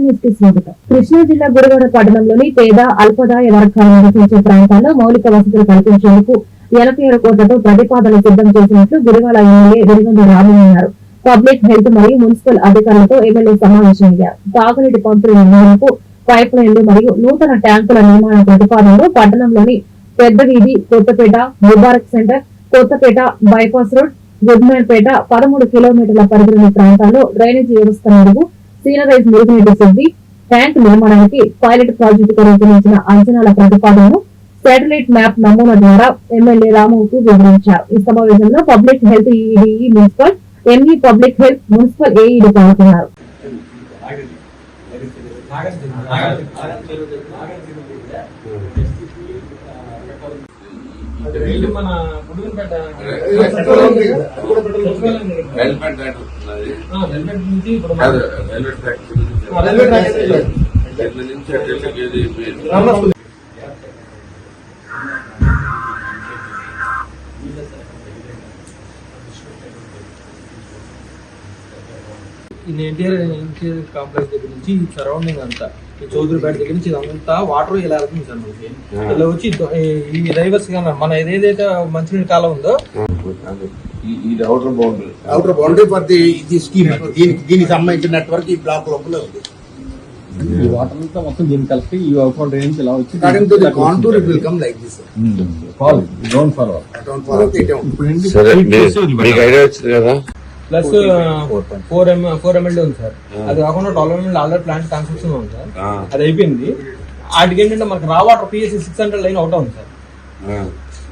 స్వాగతం కృష్ణా జిల్లా గుడివాడ పట్టణంలోని పేద అల్పదాయ వర్గాలు నివసించే ప్రాంతాల్లో మౌలిక వసతులు కల్పించేందుకు ఎనభై ఏడు కోట్లతో ప్రతిపాదన సిద్ధం చేసినట్లు గుడివాడ ఎమ్మెల్యే వెలుగొండ రాము అన్నారు. పబ్లిక్ హెల్త్ మరియు మున్సిపల్ అధికారులతో ఎమ్మెల్యే సమావేశమయ్యారు తాగునీటి పంపిణీ నిర్మాణంకు పైప్ లైన్లు మరియు నూతన ట్యాంకుల నిర్మాణ ప్రతిపాదనలో పట్టణంలోని పెద్ద వీధి Kothapeta Mubarak center Kothapeta bypass road గుడ్మేర్పేట పదమూడు కిలోమీటర్ల పరిధిలోని ప్రాంతాల్లో డ్రైనేజీ వ్యవస్థ మెరుగు సీనరైజ్ మురుగునీటి ట్యాంక్ నిర్మాణానికి పైలట్ ప్రాజెక్టుకు రూపొందించిన అంచనాల ప్రతిపాదనను శాటిలైట్ మ్యాప్ నమూనా ద్వారా ఎమ్మెల్యే రాముకు వివరించారు ఈ సమావేశంలో public health EED municipal ME public health municipal AED పాల్గొన్నారు వీళ్ళు మన గుడిపేట హెల్మెట్ నుంచి ఇప్పుడు రైల్వే ట్రాక్ ఆ, రైల్వే ట్రాక్ నుంచి అటు ఇళ్ళకి ఏది పోయింది. ఈ ఎన్టీఆర్ ఎన్టీఆర్ కాంప్లెక్స్ దగ్గర నుంచి సరౌండింగ్ అంతా చౌదరిపేట దగ్గర నుంచి ఇదంతా వాటర్ ఇలా వెళ్తుంది సార్ మనకి? ఇలా వచ్చి ఈ- ఈ రైవర్స్ కానీ మన ఏదైతే మంచినీళ్ళ కాలం ఉందో ఈ ఈ outer boundary outer boundary for the ఇది స్కీమ్ దీనికి దీనికి సంబంధించిన నెట్వర్క్ ఈ బ్లాక్ లోపల ఉంది. ఈ వాటర్ అంతా మొత్తం దీన్ని కలిపి ఈ అవుట్ఫాల్ డ్రైన్స్ ఇలా వచ్చి contour it will come like this fall don't follow don't follow it ఇప్పుడు మీకు ఐడియా వచ్చింది కదా? Plus four M four MLD ఉంది సార్ అది కాకుండా twelve MLD already plant construction ఉంది సార్ అది అయిపోయింది వాటికి ఏంటంటే మనకి raw water PSC six hundred line out ఉంది సార్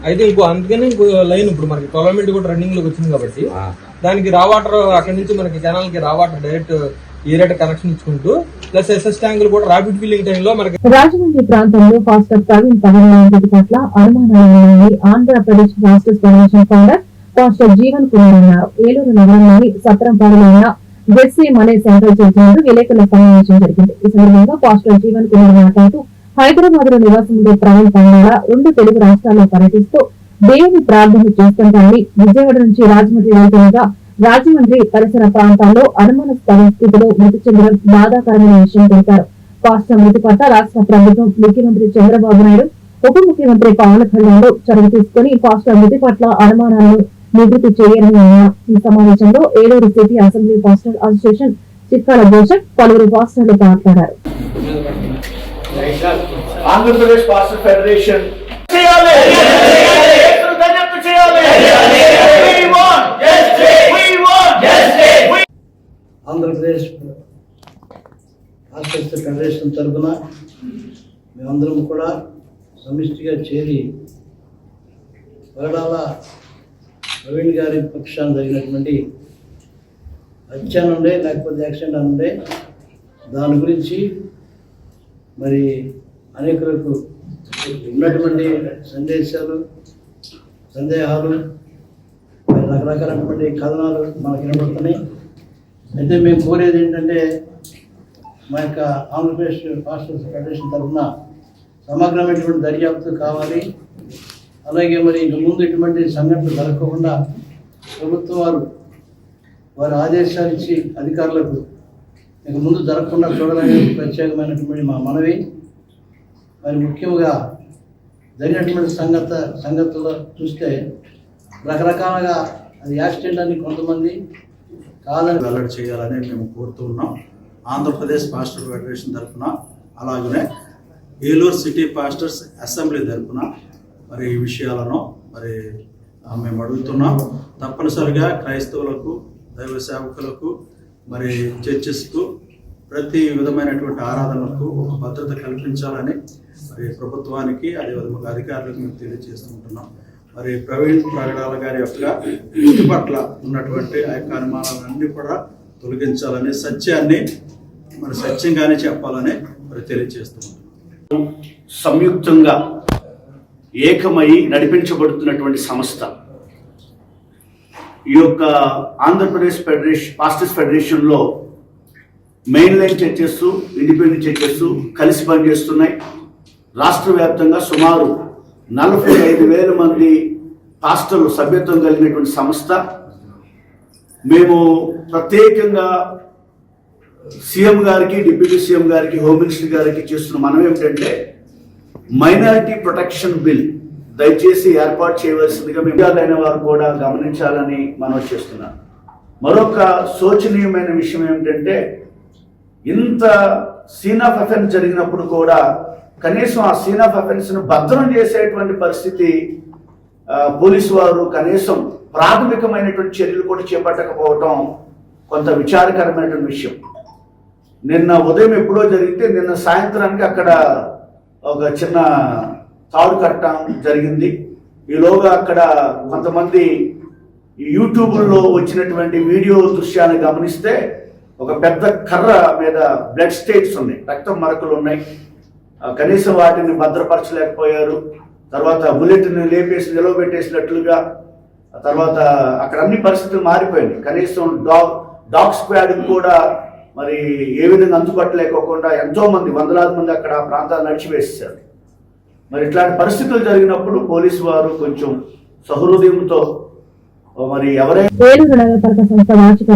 అయితే ఇంకో అందుకని ఇంకో లైన్ ఇప్పుడు మనకి ట్వెల్వ్ ఎంఎల్డీ కూడా రన్నింగ్లోకి వచ్చింది కాబట్టి. దానికి రా వాటర్ అక్కడ నుంచి మనకి కెనాల్కి రా వాటర్ డైరెక్ట్ కనెక్షన్ ఇచ్చుకుంటూ ప్లస్ ఎస్ఎస్ ట్యాంకులు కూడా రాపిడ్ ఫిల్లింగ్ టైంలో మనకి రాజమండ్రి ప్రాంతంలో ఫాస్టర్ ప్రవీణ్ పవన్ పట్ల అనుమానాలు Andhra Pradesh federation founder pastor Jeevan Kumar అన్నారు ఏలూరు నగరంలోని సత్రంపాడులో ఉన్న జెస్సీ మనే సెంట్రల్ చర్చి విలేకరుల సమావేశం జరిగింది. ఈ సందర్భంగా పాస్టర్ జీవన్ కుమార్ మాట్లాడుతూ హైదరాబాద్లో నివాసం ఉండే ప్రవీణ్ పండుగ రెండు తెలుగు రాష్ట్రాల్లో పర్యటిస్తూ దేవుని ప్రార్థన చేస్తుంటారని విజయవాడ నుంచి రాజమండ్రి వెళ్తుండగా రాజమండ్రి పరిసర ప్రాంతాల్లో అనుమానాస్పద స్థితిలో మృతి చెందడం బాధాకరమైన విషయం తెలిపారు. పాస్టర్ మృతి పట్ల రాష్ట్ర ప్రభుత్వం ముఖ్యమంత్రి చంద్రబాబు నాయుడు ఉప ముఖ్యమంత్రి పవన్ కళ్యాణ్ చొరవ తీసుకుని పాస్టర్ మృతి పట్ల అనుమానాలను నివృత్తి చేయాలని అన్నారు ఈ సమావేశంలో Eluru city assembly pastor association Chikkala Joseph పలువురు పాస్టర్లు మాట్లాడారు. Andhra Pradesh pastor federation Andhra Pradesh pastors federation తరఫున మేమందరం కూడా సమిష్టిగా చేరి వరడాల ప్రవీణ్ గారి పక్షాన జరిగినటువంటి హత్య నుండే లేకపోతే యాక్సిడెంట్ నుండే దాని గురించి మరి అనేకులకు ఉన్నటువంటి సందేశాలు సందేహాలు రకరకాలైనటువంటి కథనాలు మనకు వినబడుతున్నాయి. అయితే మేము కోరేది ఏంటంటే మా యొక్క ఆంధ్రప్రదేశ్ పాస్టర్స్ ఫెడరేషన్ తరఫున సమగ్రమైనటువంటి దర్యాప్తు కావాలి. అలాగే మరి ఇంక ముందు ఇటువంటి సంఘటనలు జరగకుండా ప్రభుత్వం వారు వారి ఆదేశాలు ఇచ్చి అధికారులకు ఇక ముందు జరగకుండా చూడాలనే ప్రత్యేకమైనటువంటి మా మనవి. మరి ముఖ్యంగా జరిగినటువంటి సంగత సంగతులు చూస్తే రకరకాలుగా అది యాక్సిడెంట్ అని కొంతమంది కాదని వెల్లడి చేయాలని మేము కోరుతూ ఉన్నాం. ఆంధ్రప్రదేశ్ పాస్టర్ ఫెడరేషన్ తరఫున అలాగనే ఏలూరు సిటీ పాస్టర్స్ అసెంబ్లీ తరఫున మరి ఈ విషయాలను మరి మేము అడుగుతున్నాం. తప్పనిసరిగా క్రైస్తవులకు దైవ సేవకులకు మరి చర్చెస్కు ప్రతి విధమైనటువంటి ఆరాధనలకు ఒక భద్రత కల్పించాలని మరి ప్రభుత్వానికి అదేవిధంగా అధికారులకు మేము తెలియజేస్తుంటున్నాం మరి ప్రవీణ్ ప్రగడాల గారి యొక్క పట్ల ఉన్నటువంటి ఆ యొక్క అనుమానాలన్నీ కూడా తొలగించాలని సత్యాన్ని మరి సత్యంగానే చెప్పాలని మరి తెలియజేస్తున్నాం. సంయుక్తంగా ఏకమై నడిపించబడుతున్నటువంటి సంస్థ. ఈ యొక్క Andhra Pradesh federation pastors ఫెడరేషన్లో main line churches independent churches కలిసి పనిచేస్తున్నాయి. రాష్ట్ర వ్యాప్తంగా సుమారు నలభై ఐదు వేల మంది పాస్టర్లు సభ్యత్వం కలిగినటువంటి సంస్థ. మేము ప్రత్యేకంగా సీఎం గారికి డిప్యూటీ సీఎం గారికి హోమ్ మినిస్టర్ గారికి చేస్తున్న మనం ఏమిటంటే మైనారిటీ ప్రొటెక్షన్ బిల్ దయచేసి ఏర్పాటు చేయవలసిందిగా మేము అయిన వారు కూడా గమనించాలని మనం చేస్తున్నాం మరొక శోచనీయమైన విషయం ఏమిటంటే ఇంత సీన్ ఆఫ్ అఫెన్స్ జరిగినప్పుడు కూడా కనీసం ఆ సీన్ ఆఫ్ అఫెన్స్ను భద్రం చేసేటువంటి పరిస్థితి పోలీసు వారు కనీసం ప్రాథమికమైనటువంటి చర్యలు కూడా చేపట్టకపోవటం కొంత విచారకరమైనటువంటి విషయం. నిన్న ఉదయం ఎప్పుడో జరిగితే నిన్న సాయంత్రానికి అక్కడ ఒక చిన్న తాడు కట్టడం జరిగింది. ఈలోగా అక్కడ కొంతమంది యూట్యూబ్లో వచ్చినటువంటి వీడియో దృశ్యాన్ని గమనిస్తే ఒక పెద్ద కర్ర మీద బ్లడ్ స్టేట్స్ ఉన్నాయి. రక్తం మరకలు ఉన్నాయి. ఆ, కనీసం వాటిని భద్రపరచలేకపోయారు. తర్వాత బుల్లెట్ని లేపేసి నిలవబెట్టేసినట్లుగా తర్వాత అక్కడ అన్ని పరిస్థితులు మారిపోయాయి కనీసం డాగ్ డాగ్ స్క్వాడ్ కూడా మరి ఏ విధంగా అందుపట్టలేకోకుండా ఎంతో మంది వందలాది మంది అక్కడ ఆ ప్రాంతాలు నడిచివేసేశారు మరి ఇట్లాంటి పరిస్థితులు జరిగినప్పుడు పోలీసు వారు కొంచెం సహృదయంతో మరి ఎవరైనా ఏలూరు నగరపాలక సంస్థ వార్షిక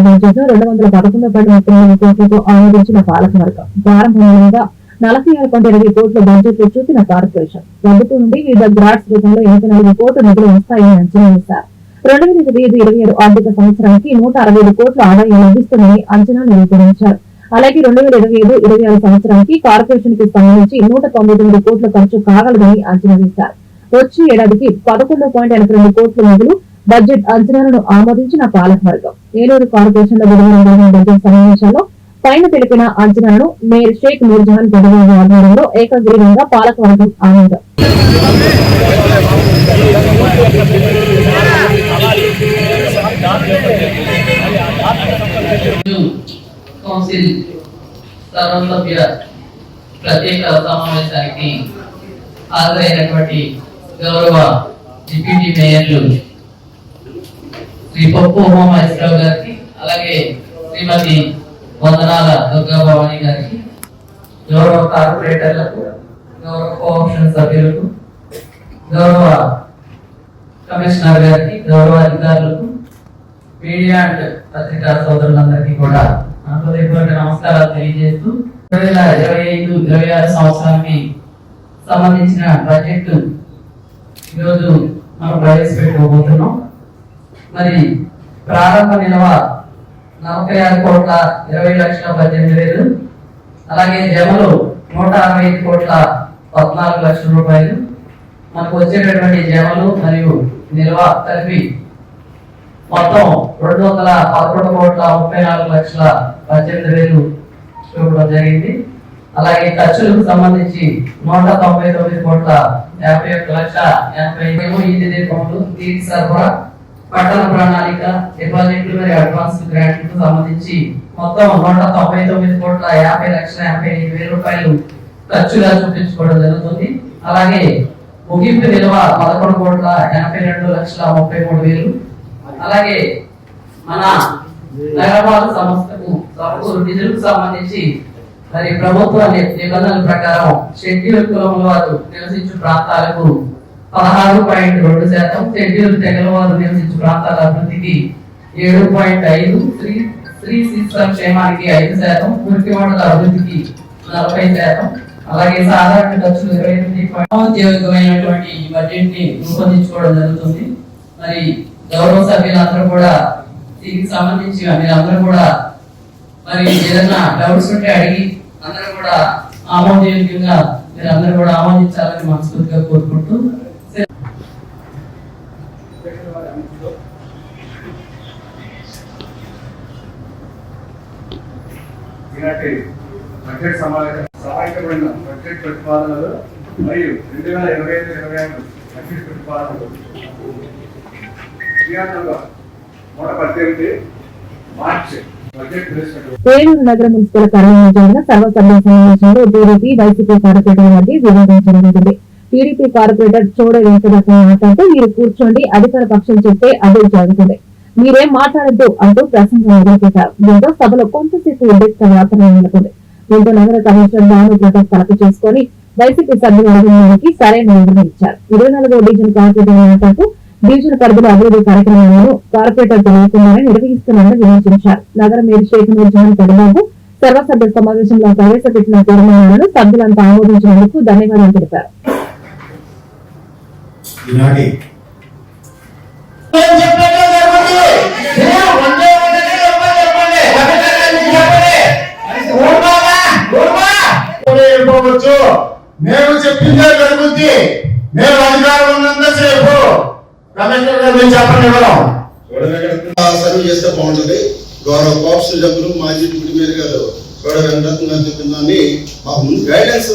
రెండు వందల పదకొండు పాయింట్ ముప్పై ఎనిమిది కోట్లతో ఆమోదించిన పాలకవర్గం ప్రారంభంగా నలభై ఆరు పాయింట్ ఇరవై కోట్ల బడ్జెట్ చూపిన కార్పొరేషన్. ప్రభుత్వం నుండి వివిధ గ్రాట్స్ రూపంలో ఎనభై నాలుగు కోట్ల నిధులు వస్తాయని అంచనా వేశారు. రెండు వేల ఇరవై ఐదు ఇరవై ఏడు ఆర్థిక సంవత్సరానికి నూట అరవై ఐదు కోట్ల ఆదాయం లభిస్తుందని అంచనా నిర్వహించారు అలాగే రెండు వేల ఇరవై ఐదు ఇరవై ఆరు సంవత్సరానికి కార్పొరేషన్కి సంబంధించి నూట తొంభై తొమ్మిది కోట్ల ఖర్చు కాగలదని అంచనా వేశారు. వచ్చే ఏడాదికి పదకొండు పాయింట్ ఎనభై రెండు కోట్ల నిధులు బడ్జెట్ అంచనాలను ఆమోదించిన పాలకవర్గం. ఏలూరు కార్పొరేషన్లో బుధవారం బడ్జెట్ సమావేశంలో పైన తెలిపిన అంచనాలను మేయర్ షేక్ నూర్జహాన్ గడవాల ఆధ్వర్యంలో ఏకగ్రీవంగా పాలకవర్గం ఆమోదం కౌన్సిల్ సర్వసభ్య ప్రత్యేక సమావేశానికి హాజరైనటువంటి గౌరవ డిప్యూటీ మేయర్లు శ్రీ పప్పు ఉమామహేశ్వరరావు గారికి అలాగే శ్రీమతి వందనాల దుర్గా భవాని గారికి గౌరవ కార్పొరేటర్లకు గౌరవ కోఆప్షన్ సభ్యులకు గౌరవ కమిషనర్ గారికి గౌరవ అధికారులకు మీడియా అండ్ పత్రికా సోదరులందరికీ కూడా హృదయపూర్వక నమస్కారాలు తెలియజేస్తూ రెండు వేల ఇరవై ఐదు ఇరవై ఆరు సంవత్సరానికి సంబంధించిన బడ్జెట్ ఈరోజు మనం ప్రవేశపెట్టుకోబోతున్నాం. మరి ప్రారంభ నిల్వ నలభై ఆరు కోట్ల ఇరవై లక్షల పద్దెనిమిది వేలు అలాగే జమలు నూట అరవై ఐదు కోట్ల పద్నాలుగు లక్షల రూపాయలు. మనకు వచ్చేటటువంటి జమలు మరియు నిల్వ కలిపి మొత్తం రెండు వందల పదకొండు కోట్ల ముప్పై నాలుగు లక్షల పద్దెనిమిది వేలు చూపడం జరిగింది. అలాగే ఖర్చులకు సంబంధించి నూట తొంభై తొమ్మిది కోట్ల యాభై ఒక్క లక్ష ఎనభై ఏమో ఇంటి దీపములు నీటి సరఫరా పట్టణ ప్రణాళిక డిపాజిట్లు మరియు అడ్వాన్స్ గ్రాంట్లకు సంబంధించి మొత్తం నూట తొంభై తొమ్మిది కోట్ల యాభై లక్షల యాభై ఐదు వేల రూపాయలు ఖర్చుగా చూపించుకోవడం జరుగుతుంది. అలాగే ముగింపు విలువ పదకొండు కోట్ల ఎనభై రెండు లక్షల ముప్పై మూడు వేలు. అలాగే మన నగరపాలక సంస్థకు నిధులకు సంబంధించి మరి ప్రభుత్వ నిబంధనల ప్రకారం షెడ్యూల్ కులం వారు నివసించు ప్రాంతాలకు పదహారు పాయింట్ రెండు శాతం షెడ్యూల్ తెగల వారు నివసించు ప్రాంతాల అభివృద్ధికి ఏడు పాయింట్ ఐదు స్త్రీ స్త్రీ శిశు క్షేమానికి ఐదు శాతం మురికి మండల అభివృద్ధికి నలభై శాతం అలాగే సాధారణ ఖర్చులు ఇరవై ఎనిమిది ఉద్యోగమైనటువంటి బడ్జెట్ని రూపొందించుకోవడం జరుగుతుంది. మరి గౌరవ సభ్యులందరూ కూడా దీనికి సంబంధించి మీరందరూ కూడా మరి ఏదైనా డౌట్స్ ఉంటే అడిగి అందరూ కూడా ఆమోదయోగ్యంగా మీరు అందరూ కూడా ఆమోదించాలని మనస్ఫూర్తిగా కోరుకుంటూ ఈనాటి బడ్జెట్ సమావేశం సహాయకమైన బడ్జెట్ ప్రతిపాదనలు మరియు రెండు వేల ఇరవై ఐదు ఇరవై ఆరు బడ్జెట్ ప్రతిపాదనలు క్రియాత్మక నూట పద్దెనిమిది మార్చి బడ్జెట్ ప్రవేశపెట్టారు ఏలూరు నగర మున్సిపల్ కార్యాలయంలో జరిగిన సర్వసభ్య సమావేశంలో టీడీపీ వైసీపీ కార్పొరేటర్ మధ్య వివాదం టీడీపీ కార్పొరేటర్ చోడ వెంకటరత్న మాట్లాడుతూ మీరు కూర్చోండి అధికార పక్షం చెప్తే అదే జరుగుతుంది. మీరేం మాట్లాడద్దు అంటూ ప్రసంగం మొదలుపెట్టారు. దీంతో సభలో కొంతసేపు ఉద్రిక్త వాతావరణం నెలకొంది. దీంతో నగర కమిషనర్ భాను ప్రతాప్ తలపు చేసుకుని వైసీపీ సభ్యుల సరైన నిర్ణయం ఇచ్చారు. ఇరవై నాలుగో డివిజన్ కార్పొరేటర్ మాట్లాడుతూ డివిజన్ పరిధిలో అభివృద్ధి కార్యక్రమాలను కార్పొరేటర్ తెలియకుండానే నిర్వహిస్తున్నారని విమర్శించారు నగర మేయర్ షేక్ నూర్జహాన్ పెదబాబు సర్వసభ్య సమావేశంలో ప్రవేశపెట్టిన తీర్మానాలను సభ్యులంతా ఆమోదించినందుకు ధన్యవాదాలు తెలిపారు. మేము చెప్పిందే జరుగుద్ది. మేము అధికారం ఉన్నంతసేపు కమిషనర్ గారు చెప్పండి ఇవ్వడం సర్వ్ చేస్తే బాగుంటుంది గౌరవ కోప్స్ సభ్యులు మాజీ డిప్యూటీ మేయర్ గారు గౌరవ వెంకటరత్న గారు చెప్పిన దాన్ని మాకు ముందు గైడెన్స్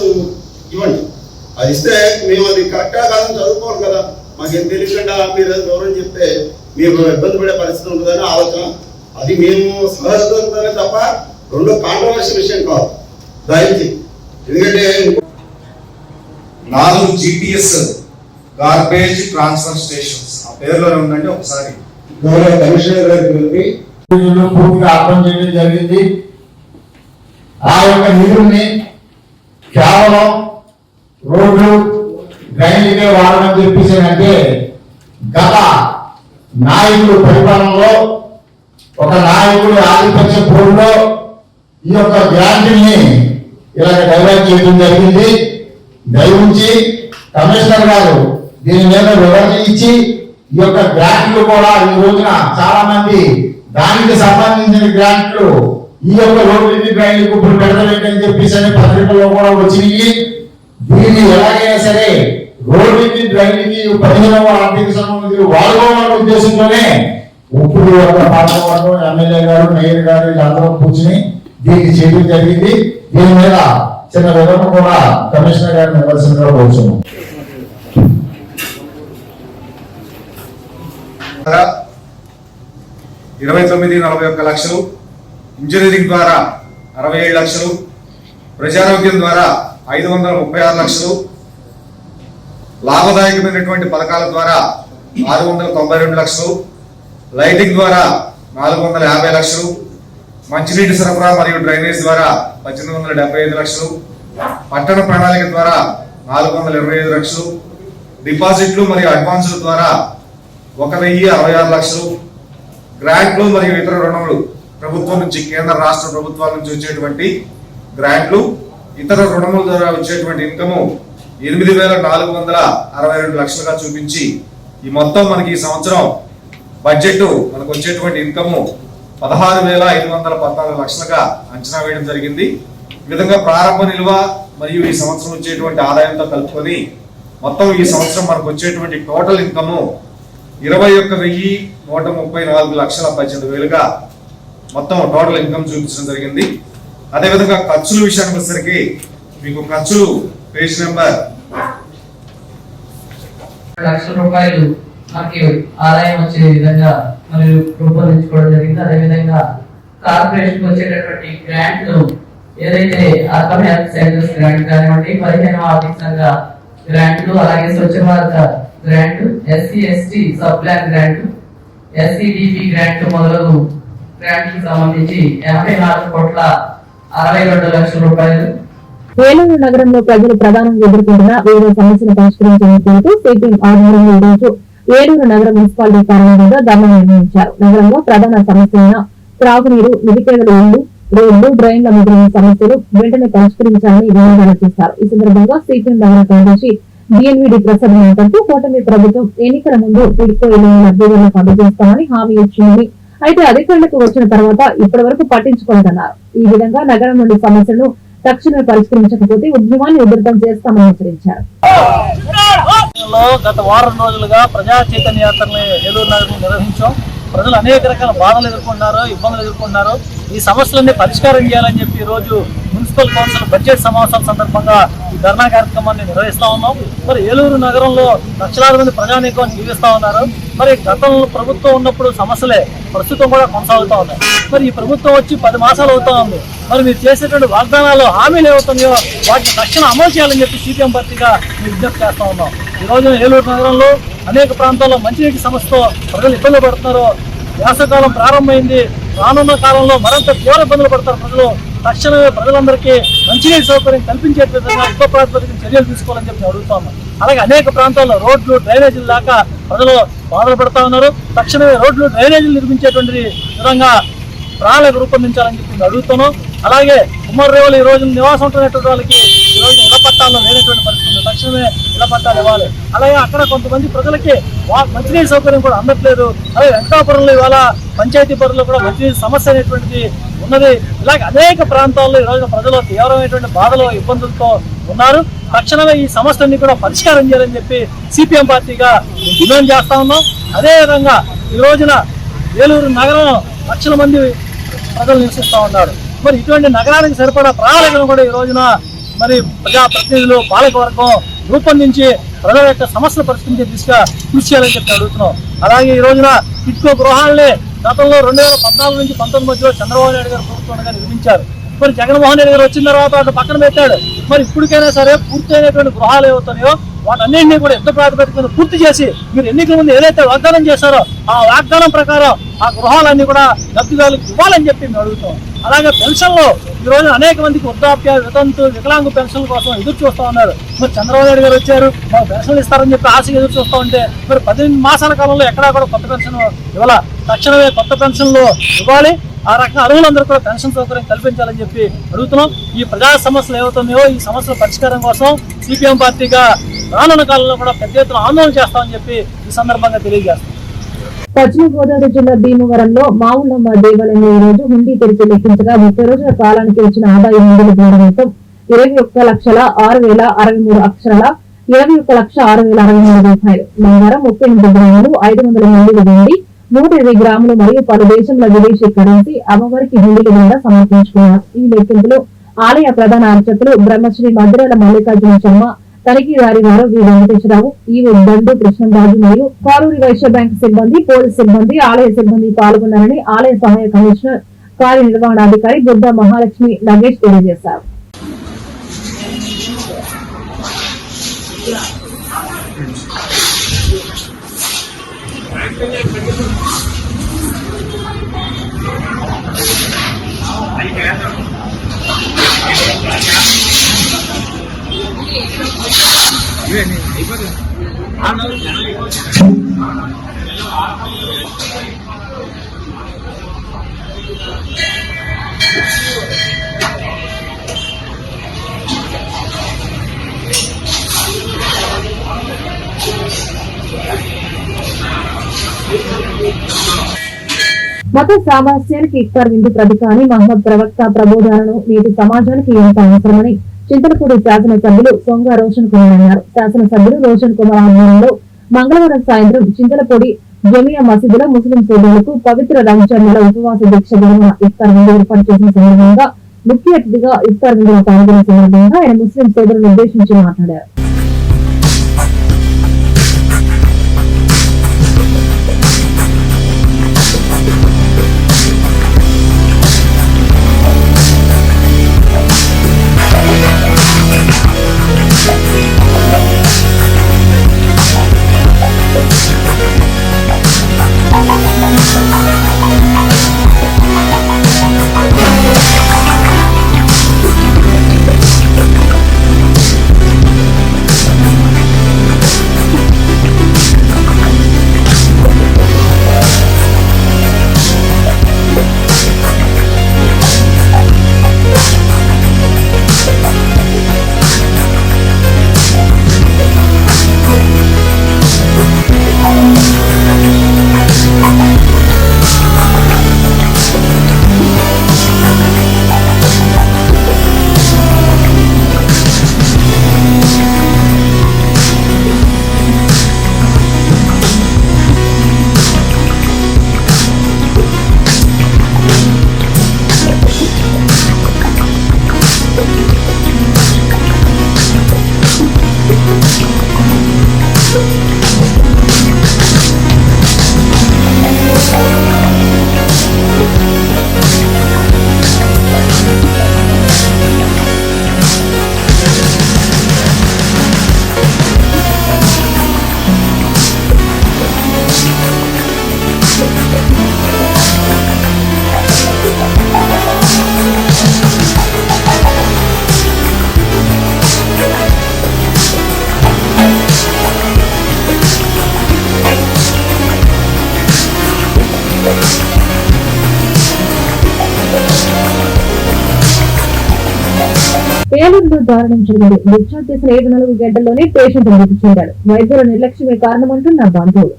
ఇవ్వండి అది ఇస్తే మేము అది కరెక్ట్గా కాదని చదువుకోవాలి కదా మాకేం తెలియకుండా మీరు గౌరవం చెప్తే మేము ఇబ్బంది పడే పరిస్థితి ఉంటుందని ఆలోచన అది మేము సహజంగానే తప్ప రెండో కాంట్రవర్సీ విషయం కాదు దయచి ఎందుకంటే నాలుగు జిపిఎస్ గార్బేజ్ ట్రాన్స్ఫర్ స్టేషన్ పేరులోనే ఉందండి ఒకసారి. గౌరవ కమిషనర్ గారికి వెళ్ళి పూర్తిగా అర్థం చేయడం జరిగింది. ఆ యొక్క నిధుల్ని కేవలం రోడ్లు డ్రైనేజీకే వాడమని చెప్పేసి అంటే గత నాయకుడు పరిపాలనలో ఒక నాయకుడు ఆధిపత్య పోరులో ఈ యొక్క గ్రాంట్ని ఇలా డైవర్ట్ చేయడం జరిగింది. దయవుంచి కమిషనర్ గారు దీని మీద వివరణ ఇచ్చి ఈ యొక్క గ్రాంట్లు కూడా ఈ రోజున చాలా మంది దానికి సంబంధించిన గ్రాంట్లు ఈ యొక్క రోడ్లు గ్రాంట్లకు ఇప్పుడు పెడతలేటని చెప్పేసి అనే పత్రికల్లో కూడా వచ్చినాయి. దీన్ని ఎలాగైనా సరే రోడ్డుకి డ్రైన్కి పదిహేనవ ఆర్థిక సంబంధించి వాడుకోవాలనే ఉద్దేశంతోనే ఇప్పుడు ఒక పార్టీ ఎమ్మెల్యే గారు మేయర్ గారు వీళ్ళందరూ కూర్చుని దీన్ని చేయడం జరిగింది. దీని మీద చిన్న వివరణ కూడా కమిషనర్ గారిని ఇవ్వాల్సిందిగా కూర్చున్నాం. ఇరవై తొమ్మిది నలభై ఒక్క లక్షలు. ఇంజనీరింగ్ ద్వారా అరవై ఏడు లక్షలు. ప్రజారోగ్యం ద్వారా ఐదు వందల ముప్పై ఆరు లక్షలు. లాభదాయకమైనటువంటి పథకాల ద్వారా ఆరు వందల తొంభై రెండు లక్షలు. లైటింగ్ ద్వారా నాలుగు వందల యాభై లక్షలు. మంచినీటి సరఫరా మరియు డ్రైనేజ్ ద్వారా పద్దెనిమిది వందల డెబ్బై ఐదు లక్షలు. పట్టణ ప్రణాళిక ద్వారా నాలుగు వందల ఇరవై ఐదు లక్షలు. డిపాజిట్లు మరియు అడ్వాన్సుల ద్వారా ఒక వెయ్యి అరవై ఆరు లక్షలు. గ్రాంట్లు మరియు ఇతర రుణములు ప్రభుత్వం నుంచి కేంద్ర రాష్ట్ర ప్రభుత్వాల నుంచి వచ్చేటువంటి గ్రాంట్లు ఇతర రుణముల ద్వారా వచ్చేటువంటి ఇన్కము ఎనిమిది వేల నాలుగు వందల అరవై రెండు లక్షలుగా చూపించి ఈ మొత్తం మనకి ఈ సంవత్సరం బడ్జెట్ మనకు వచ్చేటువంటి ఇన్కము పదహారు వేల ఐదు వందల పద్నాలుగు లక్షలుగా అంచనా వేయడం జరిగింది. ఈ విధంగా ప్రారంభ నిల్వ మరియు ఈ సంవత్సరం వచ్చేటువంటి ఆదాయంతో కలుపుకొని మొత్తం ఈ సంవత్సరం మనకు వచ్చేటువంటి టోటల్ ఇన్కము ఇరవై ఒక్క వెయ్యి నూట ముప్పై నాలుగు లక్షల పద్దెనిమిది వేలుగా మొత్తం టోటల్ ఇన్కమ్ చూపించడం జరిగింది. అదేవిధంగా ఖర్చుల విషయానికి వచ్చేసరికి మీకు ఖర్చులు పేజ్ నెంబర్ లక్షల రూపాయలు మనకి ఆదాయం వచ్చే విధంగా మరియు రూపొందించుకోవడం జరిగింది. అదేవిధంగా కార్పొరేషన్ వచ్చేటటువంటి గ్రాంట్లు ఏదైతే అర్బన్ హెల్త్ సెంటర్స్ గ్రాంట్ కానివ్వండి పదిహేను ఆర్థిక సంఘ గ్రాంట్లు అలాగే Swachh Bharat grant SC ST sub plan grant SCDP grant మొదలగు గ్రాంట్లకు సంబంధించి ఎనభై నాలుగు కోట్ల అరవై రెండు లక్షల రూపాయలు. ఏలూరు నగరంలో ప్రజలు ప్రధానంగా ఎదుర్కొంటున్న వివిధ సమస్యలు పరిష్కరించాలని కోరుతూ సిపిఎం ఆధ్వర్యంలో ఈరోజు ఏలూరు నగర మున్సిపాలిటీ కార్యాలయంలో వద్ద ధర్నా నిర్వహించారు. నగరంలో ప్రధాన సమస్యలైన త్రాగునీరు నిరుపేదల ఇళ్ళు రోడ్లు డ్రైన్ల మొదలైన సమస్యలు వెంటనే పరిష్కరించాలని నినాదాలు చేశారు. ఈ సందర్భంగా సిపిఎం నగర కార్యదర్శి డిఎన్విడి ప్రసాద్ మాట్లాడుతూ కూటమి ప్రభుత్వం ఎన్నికల ముందు టిడ్కో లబ్ధిదారులకు అందజేస్తామని హామీ ఇచ్చింది. అయితే అధికారులకు వచ్చిన తర్వాత ఇప్పటి వరకు పట్టించుకోలేదన్నారు. ఈ విధంగా నగరం నుండి సమస్యలను తక్షణమే పరిష్కరించకపోతే ఉద్యమాన్ని ఉధృతం చేస్తామని హెచ్చరించారు. గత వారం రోజులుగా ప్రజా చైతన్య యాత్రని ఏలూరు నగరం నిర్వహించాం. ప్రజలు అనేక రకాల బాధలు ఎదుర్కొన్నారు ఇబ్బందులు ఎదుర్కొన్నారు ఈ సమస్యలన్నీ పరిష్కారం చేయాలని చెప్పి ఈరోజు రోజు మున్సిపల్ కౌన్సిల్ బడ్జెట్ సమావేశాల సందర్భంగా ఈ ధర్నా కార్యక్రమాన్ని నిర్వహిస్తూ ఉన్నాం. మరి ఏలూరు నగరంలో లక్షలాది మంది ప్రజానీకం జీవిస్తూ ఉన్నారు. మరి గతంలో ప్రభుత్వం ఉన్నప్పుడు సమస్యలే ప్రస్తుతం కూడా కొనసాగుతూ ఉన్నాయి. మరి ఈ ప్రభుత్వం వచ్చి పది మాసాలు అవుతా ఉంది. మరి మీరు చేసేటువంటి వాగ్దానాలు హామీలు ఏవవుతున్నాయో వాటిని తక్షణ అమలు చేయాలని చెప్పి సిపిఎం పార్టీగా విజ్ఞప్తి చేస్తూ ఉన్నాం. ఈ రోజు ఏలూరు నగరంలో అనేక ప్రాంతాల్లో మంచినీటి సమస్యతో ప్రజలు ఇబ్బందులు పడుతున్నారు. వేసవకాలం ప్రారంభమైంది. రానున్న కాలంలో మరింత తీవ్ర ఇబ్బందులు పడతారు ప్రజలు. తక్షణమే ప్రజలందరికీ మంచినీటి సౌకర్యం కల్పించే విధంగా ఉప ప్రాతిపదికన చర్యలు తీసుకోవాలని చెప్పి అడుగుతాము అలాగే అనేక ప్రాంతాల్లో రోడ్లు డ్రైనేజీలు దాకా ప్రజలు బాధలు పడతా ఉన్నారు. తక్షణమే రోడ్లు డ్రైనేజీలు నిర్మించేటువంటి విధంగా ప్రణాళిక రూపొందించాలని చెప్పి అడుగుతాను. అడుగుతున్నాం అలాగే ఉమ్మడి రేవులు ఈ రోజు నివాసం ఉంటున్నటువంటి వాళ్ళకి ఈ రోజు ఇళ్ళ లేనటువంటి పరిస్థితులు. తక్షణమే ఇళ్ళ పట్టాలు ఇవ్వాలి అలాగే అక్కడ కొంతమంది ప్రజలకి వా- మంచినీటి సౌకర్యం కూడా అందట్లేదు. అలాగే వెంకటాపురంలో ఇవాళ పంచాయతీ పరిధిలో కూడా మంచినీటి సమస్య అనేటువంటిది ఉన్నది. ఇలాగే అనేక ప్రాంతాల్లో ఈ రోజున ప్రజలు తీవ్రమైనటువంటి బాధలు ఇబ్బందులతో ఉన్నారు. తక్షణమే ఈ సమస్యలన్నీ కూడా పరిష్కారం చేయాలని చెప్పి సిపిఎం పార్టీగా డిమాండ్ చేస్తా ఉన్నాం. అదేవిధంగా ఈ రోజున ఏలూరు నగరం లక్షల మంది ప్రజలు నివసిస్తూ ఉన్నారు. మరి ఇటువంటి నగరానికి సరిపడా ప్రణాళికను కూడా ఈ రోజున మరి ప్రజా ప్రతినిధులు పాలకవర్గం రూపొందించి ప్రజల యొక్క సమస్యలు పరిష్కరించే దిశగా కృషి చేయాలని చెప్పి అడుగుతున్నాం. అలాగే ఈ రోజున ఇటుకో గృహాలని గతంలో రెండు వేల పద్నాలుగు నుంచి పంతొమ్మిది మధ్యలో చంద్రబాబు నాయుడు గారు ప్రభుత్వంగా నిర్మించారు. మరి జగన్మోహన్ రెడ్డి గారు వచ్చిన తర్వాత అటు పక్కన పెట్టాడు. మరి ఇప్పటికైనా సరే పూర్తయినటువంటి గృహాలు ఏవవుతున్నాయో వాటన్నింటినీ కూడా యుద్ధ ప్రాతిపదికన పూర్తి చేసి మీరు ఎన్నికల ముందు ఏదైతే వాగ్దానం చేశారో ఆ వాగ్దానం ప్రకారం ఆ గృహాలన్నీ కూడా లబ్ధిదారులకు ఇవ్వాలని చెప్పి మేము అడుగుతాం అలాగే పెన్షన్లు ఈ రోజు అనేక మందికి వృద్ధాప్య వితంతు వికలాంగ పెన్షన్ల కోసం ఎదురు చూస్తా ఉన్నారు. మరి చంద్రబాబు నాయుడు గారు వచ్చారు మాకు పెన్షన్లు ఇస్తారని చెప్పి ఆశగా ఎదురు చూస్తూ ఉంటే మరి పద్దెనిమిది మాసాల కాలంలో ఎక్కడా కూడా కొత్త పెన్షన్ ఇవ్వాల? తక్షణమే కొత్త పెన్షన్లు ఇవ్వాలి. ఆ రకంగా అరువులందరూ కూడా పెన్షన్ సౌకర్యం కల్పించాలని చెప్పి అడుగుతున్నాం. ఈ ప్రజా సమస్యలు ఏవవుతున్నాయో ఈ సమస్యల పరిష్కారం కోసం సిపిఎం పార్టీగా రానున్న కాలంలో కూడా పెద్ద ఎత్తున ఆందోళన చేస్తామని చెప్పి ఈ సందర్భంగా తెలియజేస్తాం పశ్చిమ గోదావరి జిల్లా భీమవరంలో మావులమ్మ దేవాలయంలో ఈ రోజు హుండీ తెరిచి లెక్కించగా ముప్పై రోజుల కాలానికి వచ్చిన ఆదాయం నిధుల ద్వారా మొత్తం ఇరవై ఒక్క లక్షల ఆరు వేల అరవై మూడు అక్షరాల ఇరవై ఒక్క లక్ష ఆరు వేల అరవై మూడు రూపాయలు. బంగారం ముప్పై ఎనిమిది గ్రాములు ఐదు వందల మంది వెండి నూట ఇరవై గ్రాములు మరియు పలు దేశంలో విదేశీ కరెన్సీ అమ్మవారికి హుండీల ద్వారా సమర్పించుకున్నారు. ఈ లెక్కింపులో ఆలయ ప్రధాన అర్చకులు బ్రహ్మశ్రీ మధురాల మల్లికార్జున శర్మ తనిఖీదారి గారు వి వెంకటేశ్వరరావు ఈ దండు కృష్ణరాజు మరియు కారూరి వైశ్య బ్యాంక్ సిబ్బంది పోలీస్ సిబ్బంది ఆలయ సిబ్బంది పాల్గొన్నారని ఆలయ సహాయ కమిషనర్ కార్యనిర్వహణాధికారి బుద్ధ మహాలక్ష్మి నగేష్ తెలియజేశారు. మత సామరస్యానికి ఇఫ్తార్ విందు ప్రతికాని మహమ్మద్ ప్రవక్త ప్రబోధాలను నేటి సమాజానికి ఎంత అవసరమని చింతలపూడి శాసనసభ్యులు సొంగ రోషన్ కుమార్ అన్నారు. శాసనసభ్యులు రోషన్ కుమార్ ఆధ్వర్యంలో మంగళవారం సాయంత్రం చింతలపూడి జమియా మసీదులో ముస్లిం సోదరులకు పవిత్ర రంజాన్ల ఉపవాస దీక్ష విరమణ ఇఫ్తార్ విందు ఏర్పాటు చేసిన సందర్భంగా ముఖ్య అతిథిగా ఇఫ్తార్ విందులో పాల్గొన్న సందర్భంగా ఆయన ముస్లిం సోదరులను ఉద్దేశించి మాట్లాడారు. ఏలూరులో దారుణం జరిగింది. డిశ్చార్జ్ చేసిన ఏడు నాలుగు గంటల్లోనే పేషెంట్ మృతి చెందాడు. వైద్యుల నిర్లక్ష్యమే కారణమంటున్న బంధువులు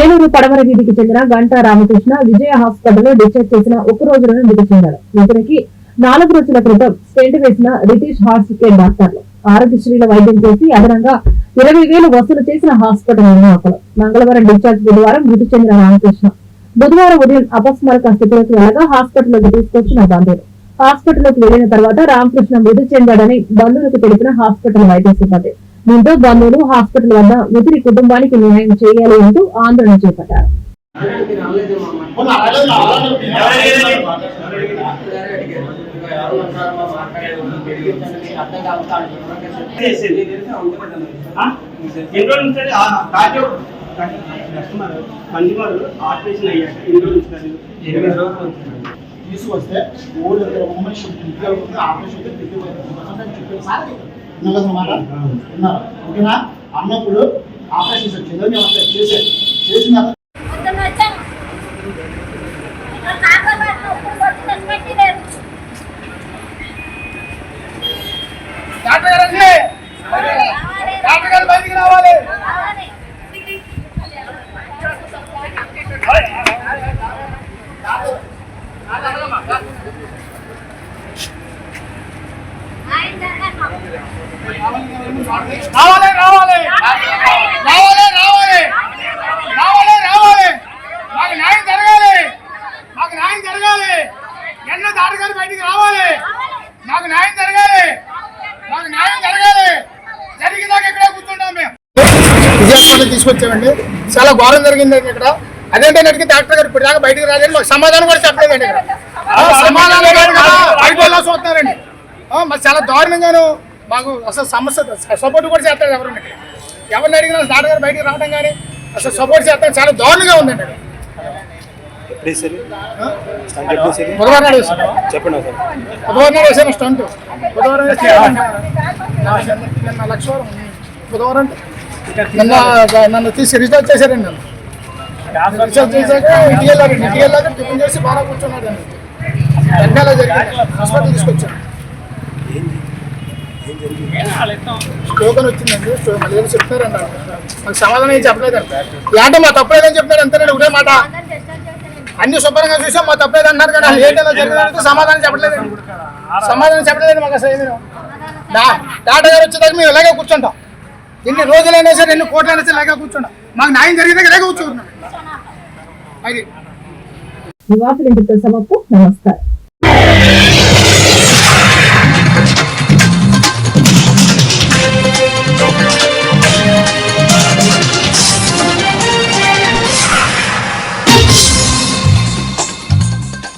ఏలూరు పడమర వీధికి చెందిన గంటా రామకృష్ణ విజయ హాస్పిటల్లో డిశ్చార్జ్ చేసిన ఒక రోజులోనే మృతి చెందాడు. ఇతనికి నాలుగు రోజుల క్రితం స్టెంట్ వేసిన రితీష్ హార్ట్ కేర్ డాక్టర్లు. ఆరోగ్యశ్రీల వైద్యం చేసి అదనంగా ఇరవై వేలు వసూలు చేసిన హాస్పిటల్ నిర్వాహకులు మంగళవారం డిశ్చార్జ్ బుధవారం మృతి చెందిన రామకృష్ణ. బుధవారం ఉదయం అపస్మారక స్థితిలోకి వెళ్ళగా హాస్పిటల్లోకి తీసుకొచ్చిన బంధువులు హాస్పిటల్లోకి వెళ్ళిన తర్వాత రామకృష్ణ మృతి చెందాడని బంధువులకు తెలిపిన హాస్పిటల్ వైద్య సిబ్బంది దీంతో బంధువులు హాస్పిటల్ వద్ద మృతుడి కుటుంబానికి న్యాయం చేయాలి అంటూ ఆందోళన చేపట్టారు ఎన్ని కస్టమర్ కన్జ్యూమర్ ఆపరేషన్ అయ్యాక ఎన్ని రోజులు ఎనిమిది రోజులు తీసుకొస్తే ఇంట్లో ఆపరేషన్ అయితే తిరిగి మాట విన్నారు ఓకేనా? అన్నప్పుడు ఆపరేషన్ వచ్చిందో మేము చేసేది చేసిన తర్వాత రావాలి రావాలి రావాలి రావాలి రావాలి రావాలి మాకు న్యాయం జరగాలి మాకు న్యాయం జరగాలి ఎన్న దాటగారు బయటికి రావాలి మాకు న్యాయం జరగాలి మాకు న్యాయం జరగాలి జరిగేదాకా ఇక్కడే కూర్చుంటాం మేము విజయవాడ తీసుకొచ్చామండి చాలా ఘోరం జరిగిందండి ఇక్కడ. అదేంటంటే అడిగి డాక్టర్ గారు ఇప్పుడు దాకా బయటికి రాలేదు మాకు సమాధానం కూడా చెప్పలేదండి ఇక్కడ. ఆ, సమాధానం బయట చూస్తున్నారండి ఆ, మరి చాలా దారుణంగాను మాకు అసలు సమస్య సపోర్ట్ కూడా చేస్తారు ఎవరు ఎవరిని అడిగినా డాక్టర్ గారు బయటికి రావడం కానీ అసలు సపోర్ట్ చేస్తారు. చాలా దారుణంగా ఉందండి? బుధవారం నాడు చెప్పండి సార్ బుధవారం నాడు వేసాను స్టంట్. బుధవారం బుధవారం నిన్న నన్ను తీసి రిజర్వ్ చేశారండి నన్ను. రిజర్వ్ చేశాక ఇంటికి వెళ్ళారండి ఇంటికి వెళ్ళాక టిఫిన్ చేసి బాగా కూర్చున్నాడు అండి వెనకాల జరిగింది? హాస్పిటల్ తీసుకొచ్చాను. టోకన్ వచ్చిందండి. స్టో- మళ్ళీ ఏదో చెప్తారండి నాకు సమాధానం ఏం చెప్పలేదండి ఏంటో మా తప్పలేదని చెప్తారు అంతేనండి ఒకటే మాట. అన్ని శుభ్రంగా చూసాం మా తప్పలేదు అంటున్నారు కానీ అసలు ఏంటో జరిగిందంటే సమాధానం చెప్పలేదండి సమాధానం చెప్పలేదండి మాకు అసలు ఏమీ. డా- డాక్టర్ గారు వచ్చేదాకా మేము ఇలాగే కూర్చుంటాం. ఎన్ని రోజులైనా సరే ఎన్ని కోట్లైనా సరే ఇలాగే కూర్చుంటాం మాకు న్యాయం జరిగితే ఇలాగే కూర్చుంటున్నాం అది నివాసులు ఇంటితో సమాప్తం నమస్కారం.